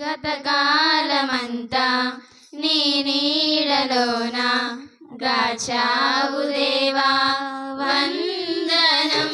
గతకాలమంతా నీ నీడలోన? గాచావు దేవా వందనం